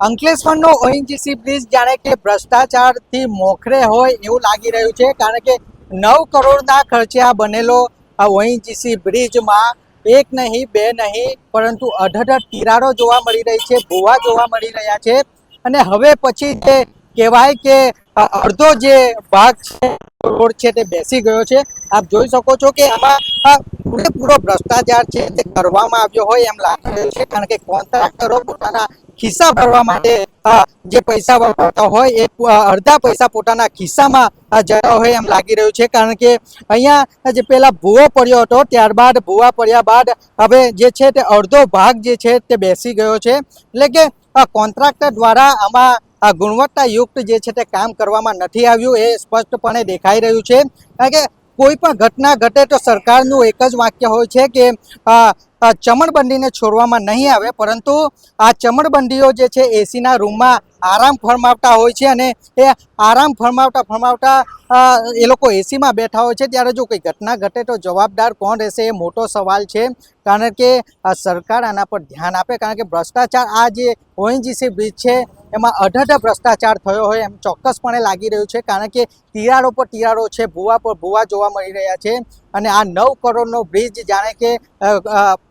અંકલેશ્વરનો ONGC bridge જાણે કે ભ્રષ્ટાચારથી મોખરે હોય એવું લાગી રહ્યું છે, કારણ કે નવ કરોડના ખર્ચે આ બનેલો આ ઓએનજીસી બ્રિજમાં એક નહીં, બે નહીં, પરંતુ અઢળક તિરાડો જોવા મળી રહી છે, ભૂવા જોવા મળી રહ્યા છે. અને હવે પછી જે કહેવાય કે અડધો જે ભાગ છે, રોડ છે તે બેસી ગયો છે. આપ જોઈ શકો છો કે આમાં પૂરેપૂરો ભ્રષ્ટાચાર છે તે કરવામાં આવ્યો હોય એમ લાગી રહ્યું છે, કારણ કે કોન્ટ્રાક્ટરો પોતાના ખિસ્સા ભરવા માટે જે પૈસા વાપરતા હોય એ અડધા પૈસા પોતાના ખિસ્સામાં જતા હોય એમ લાગી રહ્યું છે. કારણ કે અહીંયા જે પહેલાં ભૂવો પડ્યો હતો, ત્યારબાદ ભૂવા પડ્યા બાદ હવે જે છે તે અડધો ભાગ જે છે તે બેસી ગયો છે. એટલે કે કોન્ટ્રાક્ટર દ્વારા આમાં ગુણવત્તાયુક્ત જે છે તે કામ કરવામાં નથી આવ્યું એ સ્પષ્ટપણે દેખાઈ રહ્યું છે. કારણ કે કોઈ પણ ઘટના ઘટે તો સરકારનું એક જ વાક્ય હોય છે કે ચમણબંધીને છોડવામાં નહીં આવે, પરંતુ આ ચમણબંધીઓ જે છે એસીના રૂમમાં આરામ ફરમાવતા હોય છે અને એ આરામ ફરમાવતા ફરમાવતા એ લોકો એસીમાં બેઠા હોય છે. ત્યારે જો કોઈ ઘટના ઘટે તો જવાબદાર કોણ રહેશે એ મોટો સવાલ છે. કારણ કે સરકાર આના પર ધ્યાન આપે. કારણ કે ભ્રષ્ટાચાર આ જે ઓએનજીસી બ્રિજ છે એમાં અઢઢ ભ્રષ્ટાચાર થયો હોય એમ ચોક્કસપણે લાગી રહ્યું છે, કારણ કે તિરાડો પર તિરાડો છે, ભૂવા પર ભૂવા જોવા મળી રહ્યા છે અને આ નવ કરોડનો બ્રિજ જાણે કે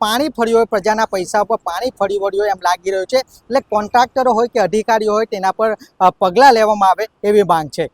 પાણી ફર્યું હોય, પ્રજાના પૈસા પર પાણી ફરી વળ્યું હોય એમ લાગી રહ્યું છે. એટલે કોન્ટ્રાક્ટરો હોય કે અધિકારીઓ હોય તેના પર પગલાં લેવામાં આવે એવી માંગ છે.